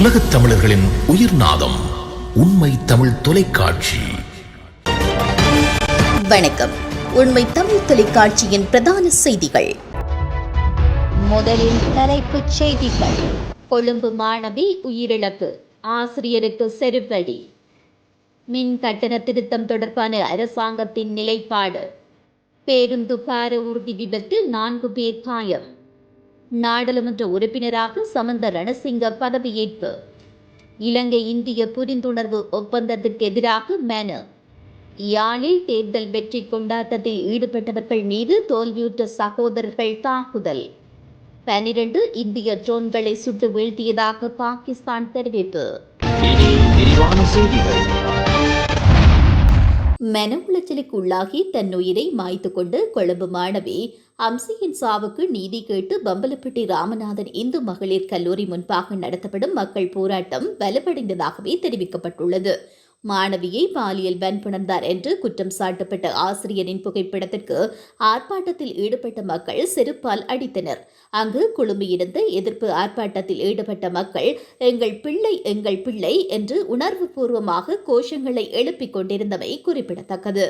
உலகத் தமிழர்களின் உயிர்நாதம் உண்மை தமிழ் தொலைக்காட்சி. வணக்கம். உண்மை தமிழ் தொலைக்காட்சியின் பிரதான செய்திகள். முதலில் தலைப்புச் செய்திகள். கொழும்பு மாணவி உயிரிழப்பு. ஆசிரியருக்கு செருப்படி. மின் கட்டண திருத்தம் தொடர்பான அரசாங்கத்தின் நிலைப்பாடு. பேருந்து பார ஊர்தி விபத்தில் நான்கு பேர் காயம். நாடாளுமன்ற உறுப்பினராக சமந்த ரணசிங்க பதவியேற்பு. இலங்கை இந்திய புரிந்துணர்வு ஒப்பந்தத்திற்கு எதிராக மனு. யாழில் தேர்தல் வெற்றி கொண்டாட்டத்தில் ஈடுபட்டவர்கள் மீது தோல்வியுற்ற சகோதரர்கள் தாக்குதல். பனிரெண்டு இந்திய ட்ரோன்களை சுட்டு வீழ்த்தியதாக பாகிஸ்தான் தெரிவிப்பு. செய்திகள். மன உளைச்சலுக்கு உள்ளாகி தன் உயிரை மாய்த்து கொண்டு கொழும்பு மாணவி அம்சியின் சாவுக்கு நீதி கேட்டு பம்பலப்பட்டி ராமநாதன் இந்து மகளிர் கல்லூரி முன்பாக நடத்தப்படும் மக்கள் போராட்டம் வலுப்படைந்ததாகவே தெரிவிக்கப்பட்டுள்ளது. மாணவியை பாலியல் வன்புணர்ந்தார் என்று குற்றம் சாட்டப்பட்ட ஆசிரியரின் புகைப்படத்திற்கு ஆர்ப்பாட்டத்தில் ஈடுபட்ட மக்கள் செருப்பால் அடித்தனர். அங்கு குழுமியிருந்த எதிர்ப்பு ஆர்ப்பாட்டத்தில் ஈடுபட்ட மக்கள் எங்கள் பிள்ளை எங்கள் பிள்ளை என்று உணர்வுபூர்வமாக கோஷங்களை எழுப்பிக் கொண்டிருந்தமை குறிப்பிடத்தக்கது.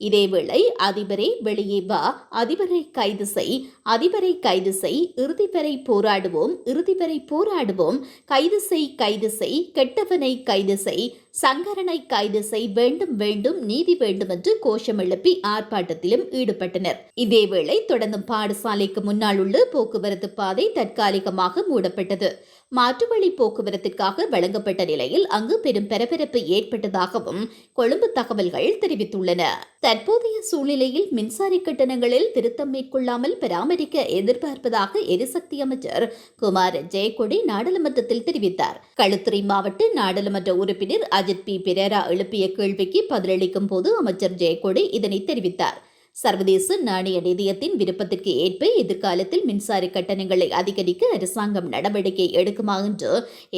இதேவேளை அதிபரை வெளியே வா அதிபரை கைது செய் அதிபரை கைது செய் இறுதி வரை போராடுவோம் இறுதி வரை போராடுவோம் கைது செய் கைது செய் கெட்டவனை கைது செய் சங்கரனை கைது செய் வேண்டும் வேண்டும் நீதி வேண்டும் என்று கோஷம் எழுப்பி ஆர்ப்பாட்டத்திலும் ஈடுபட்டனர். இதேவேளை தொடர்ந்தும் பாடசாலைக்கு முன்னால் உள்ள போக்குவரத்து பாதை தற்காலிகமாக மூடப்பட்டது. மாற்றுவழி போக்குவரத்திற்காக வழங்கப்பட்ட நிலையில் அங்கு பெரும் பரபரப்பு ஏற்பட்டதாகவும் கொழும்பு தகவல்கள் தெரிவித்துள்ளன. தற்போதைய சூழ்நிலையில் மின்சார கட்டணங்களில் திருத்தம் மேற்கொள்ளாமல் பராமரிக்க எதிர்பார்ப்பதாக எரிசக்தி அமைச்சர் குமார் ஜெயக்கொடி நாடாளுமன்றத்தில் தெரிவித்தார். களுத்துறை மாவட்ட நாடாளுமன்ற உறுப்பினர் அஜித் பி. பெரேரா எழுப்பிய கேள்விக்கு பதிலளிக்கும் போது அமைச்சர் ஜெயக்கொடி இதனை தெரிவித்தார். சர்வதேச நாணய நிதியத்தின் விருப்பத்திற்கு ஏற்ப எதிர்காலத்தில் மின்சார கட்டணங்களை அதிகரிக்க அரசாங்கம் நடவடிக்கை எடுக்குமா என்று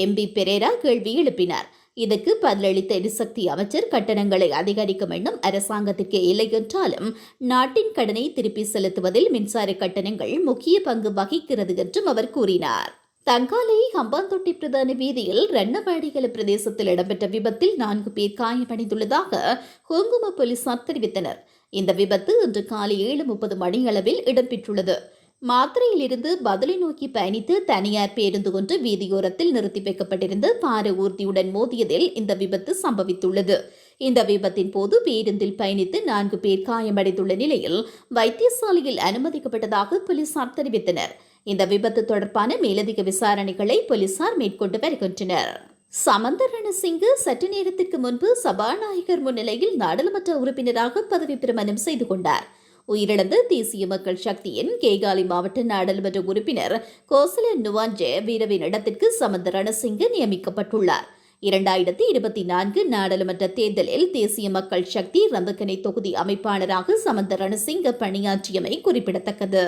எம்பி பெரேரா கேள்வி எழுப்பினார். இதற்கு பதிலளித்த எரிசக்தி அமைச்சர் கட்டணங்களை அதிகரிக்கும் எண்ணம் அரசாங்கத்திற்கு இல்லை என்றாலும் நாட்டின் கடனை திருப்பி செலுத்துவதில் மின்சார கட்டணங்கள் முக்கிய பங்கு வகிக்கிறது என்றும் அவர் கூறினார். தங்காலை ஹம்பாந்தொட்டி பிரதான வீதியில் ரன்னவாடிகல பிரதேசத்தில் இடம்பெற்ற விபத்தில் நான்கு பேர் காயமடைந்துள்ளதாக ஹோங்கும போலீசார் தெரிவித்தனர். இந்த விபத்து இன்று காலை ஏழு முப்பது மணியளவில் இடம்பெற்றுள்ளது. மாத்திரையிலிருந்து பதிலை நோக்கி பயணித்து தனியார் பேருந்து ஒன்று வீதியோரத்தில் நிறுத்தி வைக்கப்பட்டிருந்த பார ஊர்தியுடன் மோதியதில் இந்த விபத்து சம்பவித்துள்ளது. இந்த விபத்தின் போது பேருந்தில் பயணித்து நான்கு பேர் காயமடைந்துள்ள நிலையில் வைத்தியசாலையில் அனுமதிக்கப்பட்டதாக போலீசார் தெரிவித்தனர். இந்த விபத்து தொடர்பான மேலதிக விசாரணைகளை போலீசார் மேற்கொண்டு வருகின்றனர். சமந்த ரணசிங்கு சற்று நேரத்திற்கு முன்பு சபாநாயகர் முன்னிலையில் நாடாளுமன்ற உறுப்பினராக பதவி பிரமாணம் செய்து கொண்டார். உயிரிழந்த தேசிய மக்கள் சக்தியின் கேகாலி மாவட்ட நாடாளுமன்ற உறுப்பினர் கோசல நுவான் வீரவின் இடத்திற்கு சமந்த ரணசிங்கு நியமிக்கப்பட்டுள்ளார். இரண்டாயிரத்தி இருபத்தி நான்கு நாடாளுமன்ற தேர்தலில் தேசிய மக்கள் சக்தி ரம்பக்கனை தொகுதி அமைப்பாளராக சமந்த ரணசிங்க பணியாற்றியமை குறிப்பிடத்தக்கது.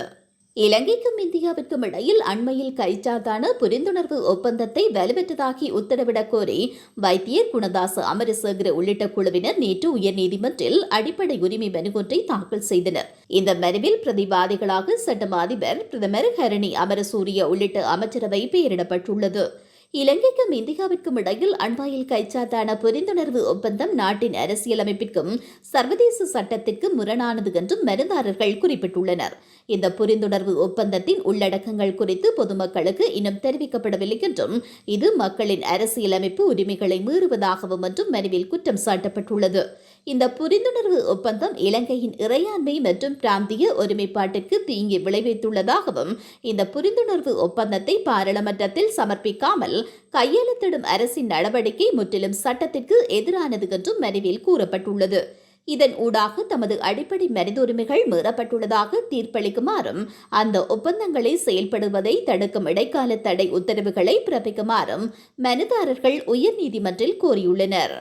இலங்கைக்கும் இந்தியாவிற்கும் இடையில் அண்மையில் கைச்சாத்தான புரிந்துணர்வு ஒப்பந்தத்தை வலுவற்றதாகி உத்தரவிடக் கோரி வைத்தியர் குணதாச அமரசேகர உள்ளிட்ட குழுவினர் நேற்று உயர்நீதிமன்றில் அடிப்படை உரிமை மனு ஒன்றை தாக்கல் செய்தனர். இந்த மனுவில் பிரதிவாதிகளாக சட்டம் அதிபர் பிரதமர் ஹரணி அமரசூரிய உள்ளிட்ட அமைச்சரவை பெயரிடப்பட்டுள்ளது. இலங்கைக்கும் இந்தியாவிற்கும் இடையில் அண்மையில் கைச்சாத்தான புரிந்துணர்வு ஒப்பந்தம் நாட்டின் அரசியலமைப்பிற்கும் சர்வதேச சட்டத்திற்கும் முரணானது என்றும் மனுதாரர்கள் குறிப்பிட்டுள்ளனர். இந்த புரிந்துணர்வு ஒப்பந்தத்தின் உள்ளடக்கங்கள் குறித்து பொதுமக்களுக்கு இன்னும் தெரிவிக்கப்படவில்லை என்றும் இது மக்களின் அரசியலமைப்பு உரிமைகளை மீறுவதாகவும் என்றும் மனுவில் குற்றம் சாட்டப்பட்டுள்ளது. இந்த புரிந்துணர்வு ஒப்பந்தம் இலங்கையின் இறையாண்மை மற்றும் பிராந்திய ஒருமைப்பாட்டிற்கு தீங்கி விளைவித்துள்ளதாகவும் இந்த புரிந்துணர்வு ஒப்பந்தத்தை பாராளுமன்றத்தில் சமர்ப்பிக்காமல் கையெழுத்திடும் அரசின் நடவடிக்கை முற்றிலும் சட்டத்திற்கு எதிரானது என்றும் மனுவில் கூறப்பட்டுள்ளது. இதன் ஊடாக தமது அடிப்படை மனித உரிமைகள் மீறப்பட்டுள்ளதாக தீர்ப்பளிக்குமாறும் அந்த ஒப்பந்தங்களை செயல்படுவதை தடுக்கும் இடைக்கால தடை உத்தரவுகளை பிறப்பிக்குமாறும் மனுதாரர்கள் உயர்நீதிமன்றில் கோரியுள்ளனர்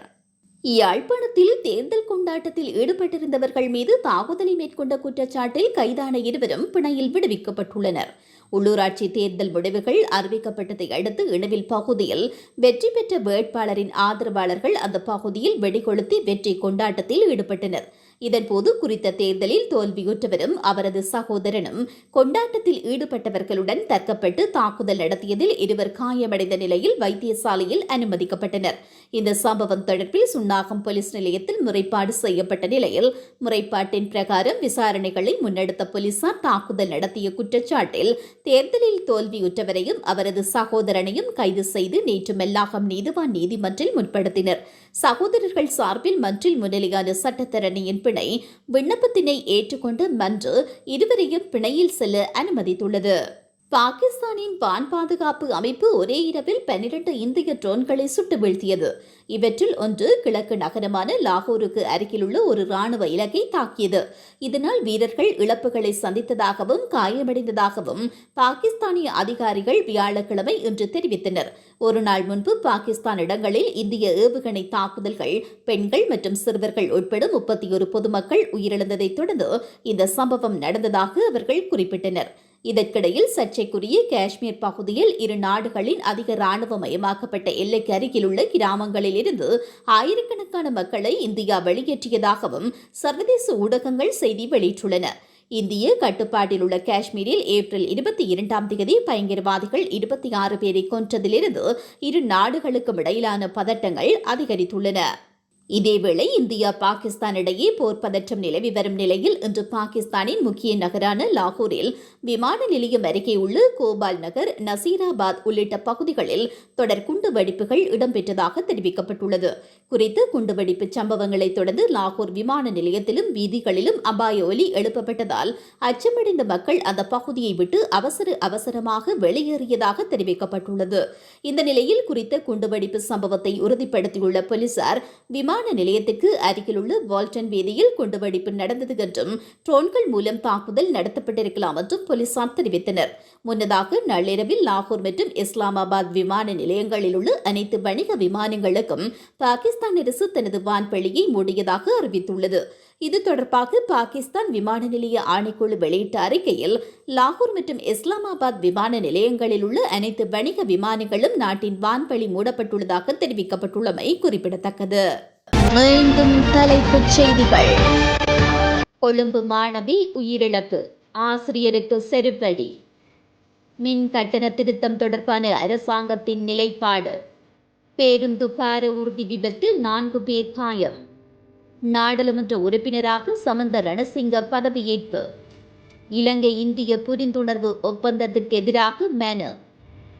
யாழ்ப்பாணத்தில் தேர்தல் கொண்டாட்டத்தில் ஈடுபட்டிருந்தவர்கள் மீது தாக்குதலை மேற்கொண்ட குற்றச்சாட்டில் கைதான இருவரும் பிணையில் விடுவிக்கப்பட்டுள்ளனர் உள்ளூராட்சி தேர்தல் முடிவுகள் அறிவிக்கப்பட்டதை அடுத்து இணுவில் பகுதியில் வெற்றி பெற்ற வேட்பாளரின் ஆதரவாளர்கள் அந்த பகுதியில் வெடிகொளுத்தி வெற்றி கொண்டாட்டத்தில் ஈடுபட்டனர் இதன்போது குறித்த தேர்தலில் தோல்வியுற்றவரும் அவரது சகோதரனும் கொண்டாட்டத்தில் ஈடுபட்டவர்களுடன் தர்க்கப்பட்டு தாக்குதல் நடத்தியதில் இருவர் காயமடைந்த நிலையில் வைத்தியசாலையில் அனுமதிக்கப்பட்டனர். இந்த சம்பவம் தொடர்பில் சுன்னாகம் போலீஸ் நிலையத்தில் முறைப்பாடு செய்யப்பட்ட நிலையில் முறைப்பாட்டின் பிரகாரம் விசாரணைகளை முன்னெடுத்த போலீசார் தாக்குதல் நடத்திய குற்றச்சாட்டில் தேர்தலில் தோல்வியுற்றவரையும் அவரது சகோதரனையும் கைது செய்து நேற்று மெல்லாகம் நீதிவான் நீதிமன்றில் முற்படுத்தினர். சகோதரர்கள் சார்பில் மன்றில் முன்னிலையான சட்டத்தரணியின் பிணை விண்ணப்பத்தினை ஏற்றுக்கொண்டு மன்று இருவரையும் பிணையில் செல்ல அனுமதித்துள்ளது. பாகிஸ்தானின் வான் பாதுகாப்பு அமைப்பு ஒரே இரவில் பன்னிரண்டு இந்திய ட்ரோன்களை சுட்டு வீழ்த்தியது இவற்றில் ஒன்று கிழக்கு நகரமான லாகூருக்கு அருகிலுள்ள ஒரு ராணுவ இலக்கை தாக்கியது. இதனால் வீரர்கள் இழப்புகளை சந்தித்ததாகவும் காயமடைந்ததாகவும் பாகிஸ்தானிய அதிகாரிகள் வியாழக்கிழமை இன்று தெரிவித்தனர். ஒரு நாள் முன்பு பாகிஸ்தான் இடங்களில் இந்திய ஏவுகணை தாக்குதல்கள் பெண்கள் மற்றும் சிறுவர்கள் உட்பட முப்பத்தி ஒரு பொதுமக்கள் உயிரிழந்ததைத் தொடர்ந்து இந்த சம்பவம் நடந்ததாக அவர்கள் குறிப்பிட்டனர். இதற்கிடையில் சர்ச்சைக்குரிய காஷ்மீர் பகுதியில் இரு நாடுகளின் அதிக ராணுவமயமாக்கப்பட்ட எல்லைக்கு அருகிலுள்ள கிராமங்களில் இருந்து ஆயிரக்கணக்கான மக்களை இந்தியா வெளியேற்றியதாகவும் சர்வதேச ஊடகங்கள் செய்தி வெளியிட்டுள்ளன. இந்திய கட்டுப்பாட்டில் உள்ள காஷ்மீரில் ஏப்ரல் இருபத்தி இரண்டாம் தேதி பயங்கரவாதிகள் இருபத்தி ஆறு பேரை கொன்றதிலிருந்து இரு நாடுகளுக்கும் இடையிலான பதட்டங்கள் அதிகரித்துள்ளன. இதேவேளை இந்தியா பாகிஸ்தான் இடையே போர் பதற்றம் நிலவி வரும் நிலையில் இன்று பாகிஸ்தானின் முக்கிய நகரான லாகூரில் விமான நிலையம் அருகே உள்ள கோபால் நகர் நசீராபாத் உள்ளிட்ட பகுதிகளில் தொடர் குண்டு வெடிப்புகள் இடம்பெற்றதாக தெரிவிக்கப்பட்டுள்ளது. குறித்து குண்டுவெடிப்பு சம்பவங்களை தொடர்ந்து லாகூர் விமான நிலையத்திலும் வீதிகளிலும் அபாய ஒலி எழுப்பப்பட்டதால் அச்சமடைந்த மக்கள் அந்த பகுதியை விட்டு அவசர அவசரமாக வெளியேறியதாக தெரிவிக்கப்பட்டுள்ளது. இந்த நிலையில் குறித்த குண்டுவெடிப்பு சம்பவத்தை உறுதிப்படுத்தியுள்ள போலீசார் விமான விமான நிலையத்துக்கு அருகிலுள்ள வால்டன் வீதியில் குண்டுவெடிப்பு நடந்தது என்றும் ட்ரோன்கள் மூலம் தாக்குதல் நடத்தப்பட்டிருக்கலாம் என்றும் போலீசார் தெரிவித்தனர். முன்னதாக நள்ளிரவில் லாகூர் மற்றும் இஸ்லாமாபாத் விமான நிலையங்களில் உள்ள அனைத்து வணிக விமானங்களுக்கும் பாகிஸ்தான் அரசு தனது வான்பழியை மூடியதாக அறிவித்துள்ளது. இது தொடர்பாக பாகிஸ்தான் விமான நிலைய ஆணைக்குழு வெளியிட்ட அறிக்கையில் லாகூர் மற்றும் இஸ்லாமாபாத் விமான நிலையங்களில் உள்ள அனைத்து வணிக விமானங்களும் நாட்டின் வான்வழி மூடப்பட்டுள்ளதாக தெரிவிக்கப்பட்டுள்ளமை குறிப்பிடத்தக்கது. மீண்டும் தலைப்புச் செய்திகள். கொழும்பு மாணவி உயிரிழப்பு. ஆசிரியருக்கு செருப்படி. மின் கட்டண திருத்தம் தொடர்பான அரசாங்கத்தின் நிலைப்பாடு. பேருந்து பார ஊர்தி விபத்து நான்கு பேர் காயம். நாடாளுமன்ற உறுப்பினராக சமந்த ரணசிங்க பதவியேற்பு. இலங்கை இந்திய புரிந்துணர்வு ஒப்பந்தத்திற்கு எதிராக மனு.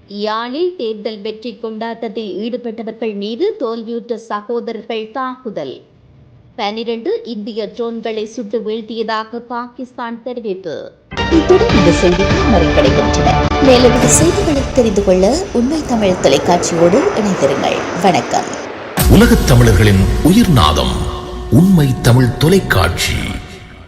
யாழில் தேர்தல் வெற்றி கொண்டாட்டத்தில் ஈடுபட்டவர்கள் மீது தோல்வியுற்ற சகோதரர்கள் தாக்குதல். பனிரெண்டு இந்திய ட்ரோன்களை சுட்டு வீழ்த்தியதாக பாகிஸ்தான் தெரிவிப்பு. இத்துடன் இந்த செய்திகள் நிறைவடைகின்றன மேலும் இந்த செய்திகளை தெரிந்து கொள்ள உண்மை தமிழ் தொலைக்காட்சியோடு இணைந்திருங்கள். வணக்கம். உலகத் தமிழர்களின் உயிர்நாதம் உண்மை தமிழ் தொலைக்காட்சி.